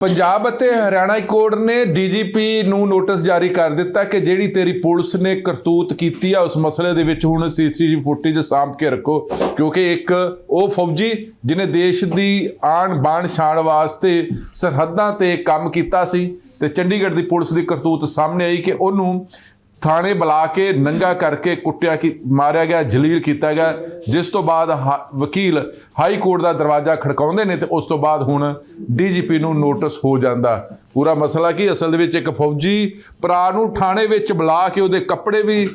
ਪੰਜਾਬ ਅਤੇ ਹਰਿਆਣਾ ਕੋਰਟ ਨੇ ਡੀਜੀਪੀ ਨੂੰ ਨੋਟਿਸ ਜਾਰੀ ਕਰ ਦਿੱਤਾ ਕਿ ਜਿਹੜੀ ਤੇਰੀ ਪੁਲਿਸ ਨੇ ਕਰਤੂਤ ਕੀਤੀ ਆ, ਉਸ ਮਸਲੇ ਦੇ ਵਿੱਚ ਹੁਣ ਸੀਸੀਟੀਵੀ ਫੁਟੇਜ ਸਾਂਭ ਕੇ ਰੱਖੋ, ਕਿਉਂਕਿ ਇੱਕ ਉਹ ਫੌਜੀ ਜਿਨੇ ਦੇਸ਼ ਦੀ ਆਣ ਬਾਣ ਛਾਣ ਵਾਸਤੇ ਸਰਹੱਦਾਂ ਤੇ ਕੰਮ ਕੀਤਾ ਸੀ ਤੇ ਚੰਡੀਗੜ੍ਹ ਦੀ ਪੁਲਿਸ ਦੀ ਕਰਤੂਤ ਸਾਹਮਣੇ ਆਈ ਕਿ ਉਹਨੂੰ ਥਾਣੇ ਬੁਲਾ ਕੇ ਨੰਗਾ ਕਰਕੇ ਕੁੱਟਿਆ ਕਿ, ਮਾਰਿਆ ਗਿਆ, ਜਲੀਲ ਕੀਤਾ ਗਿਆ, ਜਿਸ ਤੋਂ ਬਾਅਦ ਹਾ- ਵਕੀਲ ਹਾਈ ਕੋਰਟ ਦਾ ਦਰਵਾਜ਼ਾ ਖੜਕਾਉਂਦੇ ਨੇ ਤੇ ਉਸ ਤੋਂ ਬਾਅਦ ਹੁਣ ਡੀਜੀਪੀ ਨੂੰ ਨੋਟਿਸ ਹੋ ਜਾਂਦਾ। ਪੂਰਾ ਮਸਲਾ ਕੀ? ਅਸਲ ਦੇ ਵਿੱਚ ਇੱਕ ਫੌਜੀ ਭਰਾ ਨੂੰ ਥਾਣੇ ਵਿੱਚ ਬੁਲਾ ਕੇ ਉਹਦੇ ਕੱਪੜੇ ਵੀ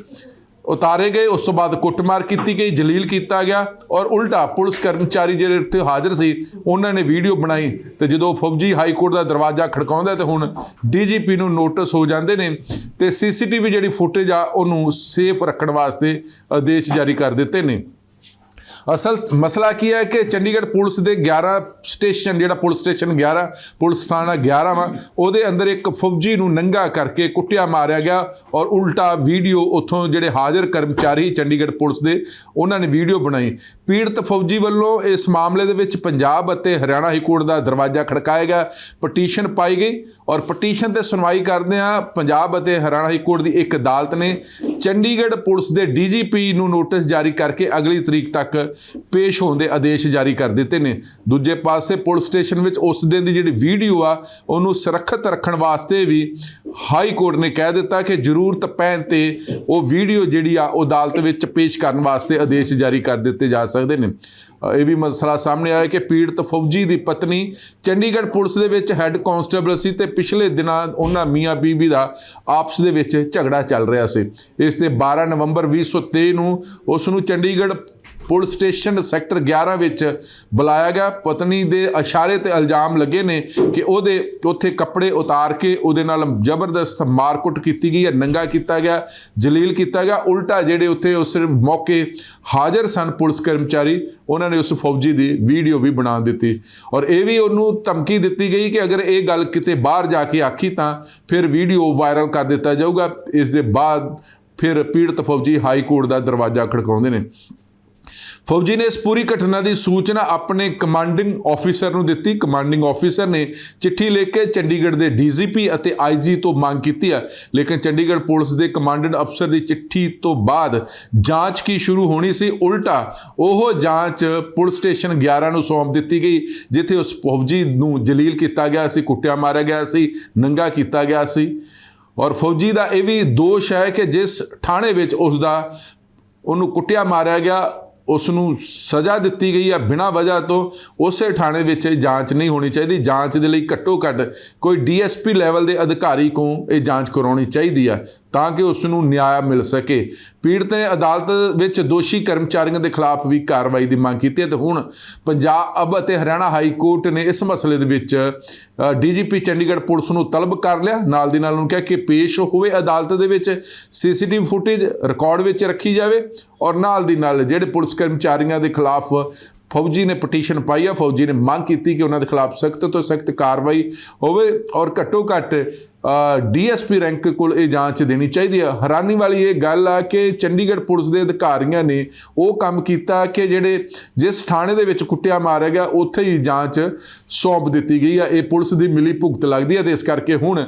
ਉਤਾਰੇ ਗਏ। ਉਸ ਤੋਂ ਬਾਅਦ ਕੁੱਟਮਾਰ ਕੀਤੀ ਗਈ, ਜਲੀਲ ਕੀਤਾ ਗਿਆ ਔਰ ਉਲਟਾ ਪੁਲਿਸ ਕਰਮਚਾਰੀ ਜਿਹੜੇ ਉੱਥੇ ਹਾਜ਼ਰ ਸੀ, ਉਹਨਾਂ ਨੇ ਵੀਡੀਓ ਬਣਾਈ ਤੇ ਜਦੋਂ ਫੌਜੀ ਹਾਈ ਕੋਰਟ ਦਾ ਦਰਵਾਜ਼ਾ ਖੜਕਾਉਂਦਾ ਤੇ ਹੁਣ ਡੀਜੀਪੀ ਨੂੰ ਨੋਟਿਸ ਹੋ ਜਾਂਦੇ ਨੇ ਤੇ ਸੀਸੀਟੀਵੀ ਜਿਹੜੀ ਫੁਟੇਜ ਆ, ਉਹਨੂੰ ਸੇਫ ਰੱਖਣ ਵਾਸਤੇ ਆਦੇਸ਼ ਜਾਰੀ ਕਰ ਦਿੱਤੇ ਨੇ। ਅਸਲ ਮਸਲਾ ਕੀ ਹੈ ਕਿ ਚੰਡੀਗੜ੍ਹ ਪੁਲਿਸ ਦੇ 11 ਸਟੇਸ਼ਨ, ਜਿਹੜਾ ਪੁਲਿਸ ਸਟੇਸ਼ਨ 11 ਪੁਲਿਸ ਥਾਣਾ 11 ਵਾ, ਉਹਦੇ ਅੰਦਰ ਇੱਕ ਫੌਜੀ ਨੂੰ ਨੰਗਾ ਕਰਕੇ ਕੁੱਟਿਆ ਮਾਰਿਆ ਗਿਆ ਔਰ ਉਲਟਾ ਵੀਡੀਓ ਉੱਥੋਂ ਜਿਹੜੇ ਹਾਜ਼ਰ ਕਰਮਚਾਰੀ ਚੰਡੀਗੜ੍ਹ ਪੁਲਿਸ ਦੇ, ਉਹਨਾਂ ਨੇ ਵੀਡੀਓ ਬਣਾਈ। ਪੀੜਤ ਫੌਜੀ ਵੱਲੋਂ ਇਸ ਮਾਮਲੇ ਦੇ ਵਿੱਚ ਪੰਜਾਬ ਅਤੇ ਹਰਿਆਣਾ ਹਾਈ ਕੋਰਟ ਦਾ ਦਰਵਾਜ਼ਾ ਖੜਕਾਇਆ ਗਿਆ, ਪਟੀਸ਼ਨ ਪਾਈ ਗਈ ਔਰ ਪਟੀਸ਼ਨ ਤੇ ਸੁਣਵਾਈ ਕਰਦਿਆਂ ਪੰਜਾਬ ਅਤੇ ਹਰਿਆਣਾ ਹਾਈ ਕੋਰਟ ਦੀ ਇੱਕ ਅਦਾਲਤ ਨੇ ਚੰਡੀਗੜ੍ਹ ਪੁਲਿਸ ਦੇ ਡੀਜੀਪੀ ਨੂੰ ਨੋਟਿਸ ਜਾਰੀ ਕਰਕੇ ਅਗਲੀ ਤਰੀਕ ਤੱਕ ਪੇਸ਼ ਹੋਣ ਦੇ ਆਦੇਸ਼ ਜਾਰੀ ਕਰ ਦਿੱਤੇ ਨੇ। ਦੂਜੇ ਪਾਸੇ ਪੁਲਿਸ ਸਟੇਸ਼ਨ ਵਿੱਚ ਉਸ ਦਿਨ ਦੀ ਜਿਹੜੀ ਵੀਡੀਓ ਆ, ਉਹਨੂੰ ਸੁਰੱਖਿਅਤ ਰੱਖਣ ਵਾਸਤੇ ਵੀ ਹਾਈ ਕੋਰਟ ਨੇ ਕਹਿ ਦਿੱਤਾ ਕਿ ਜ਼ਰੂਰਤ ਪੈਣ ਤੇ ਉਹ ਵੀਡੀਓ ਜਿਹੜੀ ਆ ਉਹ ਅਦਾਲਤ ਵਿੱਚ ਪੇਸ਼ ਕਰਨ ਵਾਸਤੇ ਆਦੇਸ਼ ਜਾਰੀ ਕਰ ਦਿੱਤੇ ਜਾ ਸਕਦੇ ਨੇ। ਇਹ ਵੀ ਮਸਲਾ ਸਾਹਮਣੇ ਆਇਆ ਕਿ ਪੀੜਤ ਫੌਜੀ ਦੀ ਪਤਨੀ ਚੰਡੀਗੜ੍ਹ ਪੁਲਿਸ ਦੇ ਵਿੱਚ ਹੈੱਡ ਕਾਂਸਟੇਬਲ ਸੀ ਤੇ ਪਿਛਲੇ ਦਿਨਾਂ ਉਹਨਾਂ ਮੀਆਂ ਬੀਬੀ ਦਾ ਆਪਸ ਦੇ ਵਿੱਚ ਝਗੜਾ ਚੱਲ ਰਿਹਾ ਸੀ। ਇਸ ਤੇ 12 ਨਵੰਬਰ 2023 ਨੂੰ ਉਸ ਨੂੰ ਚੰਡੀਗੜ੍ਹ ਪੁਲਿਸ ਸਟੇਸ਼ਨ ਸੈਕਟਰ 11 ਵਿੱਚ ਬੁਲਾਇਆ ਗਿਆ। ਪਤਨੀ ਦੇ ਇਸ਼ਾਰੇ ਤੇ ਇਲਜ਼ਾਮ ਲੱਗੇ ਨੇ ਕਿ ਉਹਦੇ ਉੱਥੇ ਕੱਪੜੇ ਉਤਾਰ ਕੇ ਉਹਦੇ ਨਾਲ ਜ਼ਬਰਦਸਤ ਮਾਰਕੁੱਟ ਕੀਤੀ ਗਈ ਹੈ, ਨੰਗਾ ਕੀਤਾ ਗਿਆ, ਜਲੀਲ ਕੀਤਾ ਗਿਆ। ਉਲਟਾ ਜਿਹੜੇ ਉੱਥੇ ਉਸ ਮੌਕੇ ਹਾਜ਼ਰ ਸਨ ਪੁਲਿਸ ਕਰਮਚਾਰੀ, ਉਹਨਾਂ ਨੇ ਉਸ ਫੌਜੀ ਦੀ ਵੀਡੀਓ ਵੀ ਬਣਾ ਦਿੱਤੀ। ਔਰ ਇਹ ਵੀ ਉਹਨੂੰ ਧਮਕੀ ਦਿੱਤੀ ਗਈ ਕਿ ਅਗਰ ਇਹ ਗੱਲ ਕਿਤੇ ਬਾਹਰ ਜਾ ਕੇ ਆਖੀ ਤਾਂ ਫਿਰ ਵੀਡੀਓ ਵਾਇਰਲ ਕਰ ਦਿੱਤਾ ਜਾਊਗਾ। ਇਸ ਦੇ ਬਾਅਦ ਫਿਰ ਪੀੜਤ ਫੌਜੀ ਹਾਈ ਕੋਰਟ ਦਾ ਦਰਵਾਜ਼ਾ ਖੜਕਾਉਂਦੇ ਨੇ। ਫੌਜੀ ਨੇ ਇਸ ਪੂਰੀ ਘਟਨਾ ਦੀ ਸੂਚਨਾ ਆਪਣੇ ਕਮਾਂਡਿੰਗ ਆਫੀਸਰ ਨੂੰ ਦਿੱਤੀ। ਕਮਾਂਡਿੰਗ ਆਫੀਸਰ ਨੇ ਚਿੱਠੀ ਲਿਖ ਕੇ ਚੰਡੀਗੜ੍ਹ ਦੇ ਡੀਜੀਪੀ ਅਤੇ ਆਈਜੀ ਤੋਂ ਮੰਗ ਕੀਤੀ ਹੈ। ਲੇਕਿਨ ਚੰਡੀਗੜ੍ਹ ਪੁਲਿਸ ਦੇ ਕਮਾਂਡੈਂਟ ਅਫਸਰ ਦੀ ਚਿੱਠੀ ਤੋਂ ਬਾਅਦ ਜਾਂਚ ਕੀ ਸ਼ੁਰੂ ਹੋਣੀ ਸੀ? ਉਲਟਾ ਉਹ ਜਾਂਚ ਪੁਲਿਸ ਸਟੇਸ਼ਨ 11 ਨੂੰ ਸੌਂਪ ਦਿੱਤੀ ਗਈ, ਜਿੱਥੇ ਉਸ ਫੌਜੀ ਨੂੰ ਜਲੀਲ ਕੀਤਾ ਗਿਆ ਸੀ, ਕੁੱਟਿਆ ਮਾਰਿਆ ਗਿਆ ਸੀ, ਨੰਗਾ ਕੀਤਾ ਗਿਆ ਸੀ। ਔਰ ਫੌਜੀ ਦਾ ਇਹ ਵੀ ਦੋਸ਼ ਹੈ ਕਿ ਜਿਸ ਥਾਣੇ ਵਿੱਚ ਉਸ ਦਾ ਉਹਨੂੰ ਕੁੱਟਿਆ ਮਾਰਿਆ ਗਿਆ ਉਸ ਨੂੰ ਸਜ਼ਾ ਦਿੱਤੀ ਗਈ ਹੈ ਬਿਨਾਂ ਵਜ੍ਹਾ ਤੋਂ, ਉਸੇ ਥਾਣੇ ਵਿੱਚ ਇਹ ਜਾਂਚ ਨਹੀਂ ਹੋਣੀ ਚਾਹੀਦੀ। ਜਾਂਚ ਦੇ ਲਈ ਘੱਟੋ ਘੱਟ ਕੋਈ ਡੀਐਸਪੀ ਲੈਵਲ ਦੇ ਅਧਿਕਾਰੀ ਕੋ ਇਹ ਜਾਂਚ ਕਰਾਉਣੀ ਚਾਹੀਦੀ ਆ। ਤਾਂ ਕਿ ਉਸ ਨੂੰ ਨਿਆਂ ਮਿਲ ਸਕੇ। ਪੀੜਤ ਨੇ ਅਦਾਲਤ ਵਿੱਚ ਦੋਸ਼ੀ ਕਰਮਚਾਰੀਆਂ ਦੇ ਖਿਲਾਫ ਵੀ ਕਾਰਵਾਈ ਦੀ ਮੰਗ ਕੀਤੀ ਹੈ ਤੇ ਹੁਣ ਪੰਜਾਬ ਅਤੇ ਹਰਿਆਣਾ ਹਾਈ ਕੋਰਟ ਨੇ ਇਸ ਮਸਲੇ ਦੇ ਵਿੱਚ ਡੀਜੀਪੀ ਚੰਡੀਗੜ੍ਹ ਪੁਲਿਸ ਨੂੰ ਤਲਬ ਕਰ ਲਿਆ। ਨਾਲ ਦੀ ਨਾਲ ਉਹਨੂੰ ਕਿਹਾ ਕਿ ਪੇਸ਼ ਹੋਵੇ ਅਦਾਲਤ ਦੇ ਵਿੱਚ, ਸੀਸੀਟੀਵੀ ਫੁਟੇਜ ਰਿਕਾਰਡ ਵਿੱਚ ਰੱਖੀ ਜਾਵੇ। ਔਰ ਨਾਲ ਦੀ ਨਾਲ ਜਿਹੜੇ ਪੁਲਿਸ ਕਰਮਚਾਰੀਆਂ ਦੇ ਖਿਲਾਫ ਫੌਜੀ ਨੇ ਪਟੀਸ਼ਨ ਪਾਈ ਆ, ਫੌਜੀ ਨੇ ਮੰਗ ਕੀਤੀ ਕਿ ਉਹਨਾਂ ਦੇ ਖਿਲਾਫ ਸਖਤ ਤੋਂ ਸਖਤ ਕਾਰਵਾਈ ਹੋਵੇ ਔਰ ਘੱਟੋ ਘੱਟ ਡੀਐਸਪੀ ਰੈਂਕ ਕੋਲ ਇਹ ਜਾਂਚ ਦੇਣੀ ਚਾਹੀਦੀ ਹੈ ਹੈਰਾਨੀ ਵਾਲੀ ਇਹ ਗੱਲ ਆ ਕਿ ਚੰਡੀਗੜ੍ਹ ਪੁਲਿਸ ਦੇ ਅਧਿਕਾਰੀਆਂ ਨੇ ਉਹ ਕੰਮ ਕੀਤਾ ਕਿ ਜਿਹੜੇ ਜਿਸ ਥਾਣੇ ਦੇ ਵਿੱਚ ਕੁੱਟਿਆ ਮਾਰਿਆ ਗਿਆ, ਉੱਥੇ ਹੀ ਜਾਂਚ ਸੌਂਪ ਦਿੱਤੀ ਗਈ ਆ। ਇਹ ਪੁਲਿਸ ਦੀ ਮਿਲੀ ਭੁਗਤ ਲੱਗਦੀ ਹੈ ਤੇ ਇਸ ਕਰਕੇ ਹੁਣ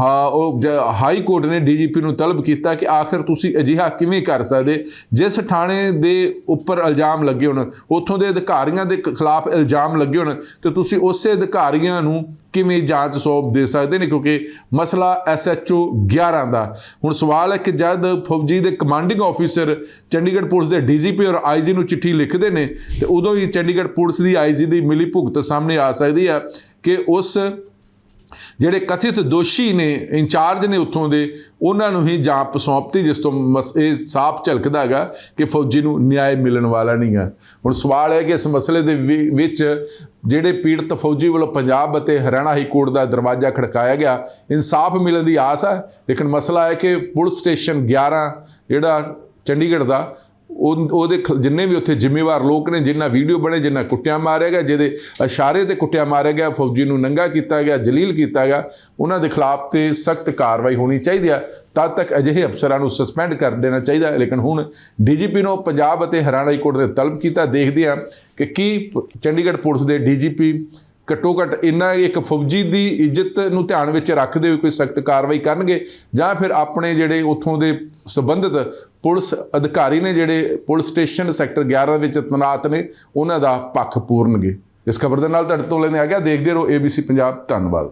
ਹਾਂ, ਉਹ ਜ- ਹਾਈ ਕੋਰਟ ਨੇ ਡੀਜੀਪੀ ਨੂੰ ਤਲਬ ਕੀਤਾ ਕਿ ਆਖਰ ਤੁਸੀਂ ਅਜਿਹਾ ਕਿਵੇਂ ਕਰ ਸਕਦੇ? ਜਿਸ ਥਾਣੇ ਦੇ ਉੱਪਰ ਇਲਜ਼ਾਮ ਲੱਗੇ ਹੋਣ, ਉੱਥੋਂ ਦੇ ਅਧਿਕਾਰੀਆਂ ਦੇ ਖ- ਖਿਲਾਫ ਇਲਜ਼ਾਮ ਲੱਗੇ ਹੋਣ, ਤੇ ਤੁਸੀਂ ਉਸੇ ਅਧਿਕਾਰੀਆਂ ਨੂੰ ਕਿਵੇਂ ਜਾਂਚ ਸੌਂਪ ਦੇ ਸਕਦੇ ਨੇ? ਕਿਉਂਕਿ ਮਸਲਾ ਐਸਐਚਓ 11 ਦਾ। ਹੁਣ ਸਵਾਲ ਹੈ ਕਿ ਜਦ ਫੌਜੀ ਦੇ ਕਮਾਂਡਿੰਗ ਆਫੀਸਰ ਚੰਡੀਗੜ੍ਹ ਪੁਲਿਸ ਦੇ ਡੀਜੀਪੀ ਔਰ ਆਈਜੀ ਨੂੰ ਚਿੱਠੀ ਲਿਖਦੇ ਨੇ, ਤੇ ਉਦੋਂ ਹੀ ਚੰਡੀਗੜ੍ਹ ਪੁਲਿਸ ਦੀ ਆਈਜੀ ਦੀ ਮਿਲੀ ਭੁਗਤ ਸਾਹਮਣੇ ਆ ਸਕਦੀ ਹੈ ਕਿ ਉਸ ਜਿਹੜੇ ਕਥਿਤ ਦੋਸ਼ੀ ਨੇ, ਇੰਚਾਰਜ ਨੇ ਉੱਥੋਂ ਦੇ, ਉਹਨਾਂ ਨੂੰ ਹੀ ਜਾਂਪ ਸੌਂਪਤੀ, ਜਿਸ ਤੋਂ ਮਸ- ਇਹ ਸਾਫ਼ ਝਲਕਦਾ ਹੈਗਾ ਕਿ ਫੌਜੀ ਨੂੰ ਨਿਆਂ ਮਿਲਣ ਵਾਲਾ ਨਹੀਂ ਹੈ। ਹੁਣ ਸਵਾਲ ਹੈ ਕਿ ਇਸ ਮਸਲੇ ਦੇ ਵਿ- ਵਿੱਚ ਜਿਹੜੇ ਪੀੜਤ ਫੌਜੀ ਵੱਲੋਂ ਪੰਜਾਬ ਅਤੇ ਹਰਿਆਣਾ ਹਾਈ ਕੋਰਟ ਦਾ ਦਰਵਾਜ਼ਾ ਖੜਕਾਇਆ ਗਿਆ, ਇਨਸਾਫ ਮਿਲਣ ਦੀ ਆਸ ਹੈ। ਲੇਕਿਨ ਮਸਲਾ ਹੈ ਕਿ ਪੁਲਿਸ ਸਟੇਸ਼ਨ 11 ਜਿਹੜਾ ਚੰਡੀਗੜ੍ਹ ਦਾ ਉਹਦੇ ਖ- ਜਿੰਨੇ ਵੀ ਉੱਥੇ ਜ਼ਿੰਮੇਵਾਰ ਲੋਕ ਨੇ ਜਿਨ੍ਹਾਂ ਵੀਡੀਓ ਬਣੇ ਜਿਨ੍ਹਾਂ ਕੁੱਟਿਆ ਮਾਰਿਆ ਗਿਆ, ਜਿਹਦੇ ਇਸ਼ਾਰੇ ਤੇ ਕੁੱਟਿਆ ਮਾਰਿਆ ਗਿਆ, ਫੌਜੀ ਨੂੰ ਨੰਗਾ ਕੀਤਾ ਗਿਆ, ਜਲੀਲ ਕੀਤਾ ਗਿਆ, ਉਹਨਾਂ ਦੇ ਖਿਲਾਫ ਤੇ ਸਖਤ ਕਾਰਵਾਈ ਹੋਣੀ ਚਾਹੀਦੀ ਹੈ ਤਦ ਤੱਕ ਅਜਿਹੇ ਅਫਸਰਾਂ ਨੂੰ ਸਸਪੈਂਡ ਕਰ ਦੇਣਾ ਚਾਹੀਦਾ ਹੈ। ਲੇਕਿਨ ਹੁਣ ਡੀਜੀਪੀ ਨੂੰ ਪੰਜਾਬ ਅਤੇ ਹਰਿਆਣਾ ਹਾਈ ਕੋਰਟ ਨੇ ਤਲਬ ਕੀਤਾ, ਦੇਖਦੇ ਹਾਂ ਕਿ ਕੀ ਚੰਡੀਗੜ੍ਹ ਪੁਲਿਸ ਦੇ ਡੀਜੀਪੀ ਘੱਟੋ ਘੱਟ ਇੰਨਾ ਇੱਕ ਫੌਜੀ ਦੀ ਇੱਜ਼ਤ ਨੂੰ ਧਿਆਨ ਵਿੱਚ ਰੱਖਦੇ ਹੋਏ ਕੋਈ ਸਖਤ ਕਾਰਵਾਈ ਕਰਨਗੇ ਜਾਂ ਫਿਰ ਆਪਣੇ ਜਿਹੜੇ ਉੱਥੋਂ ਦੇ ਸੰਬੰਧਿਤ ਪੁਲਿਸ ਅਧਿਕਾਰੀ ਨੇ ਜਿਹੜੇ ਪੁਲਿਸ ਸਟੇਸ਼ਨ ਸੈਕਟਰ 11 ਵਿੱਚ ਤੈਨਾਤ ਨੇ, ਉਹਨਾਂ ਦਾ ਪੱਖ ਪੂਰਨਗੇ। ਇਸ ਖਬਰ ਦੇ ਨਾਲ ਤੁਹਾਡੇ ਤੋਂ ਲੈਣੇ ਆ ਗਿਆ, ਦੇਖਦੇ ਰਹੋ ABC ਪੰਜਾਬ, ਧੰਨਵਾਦ।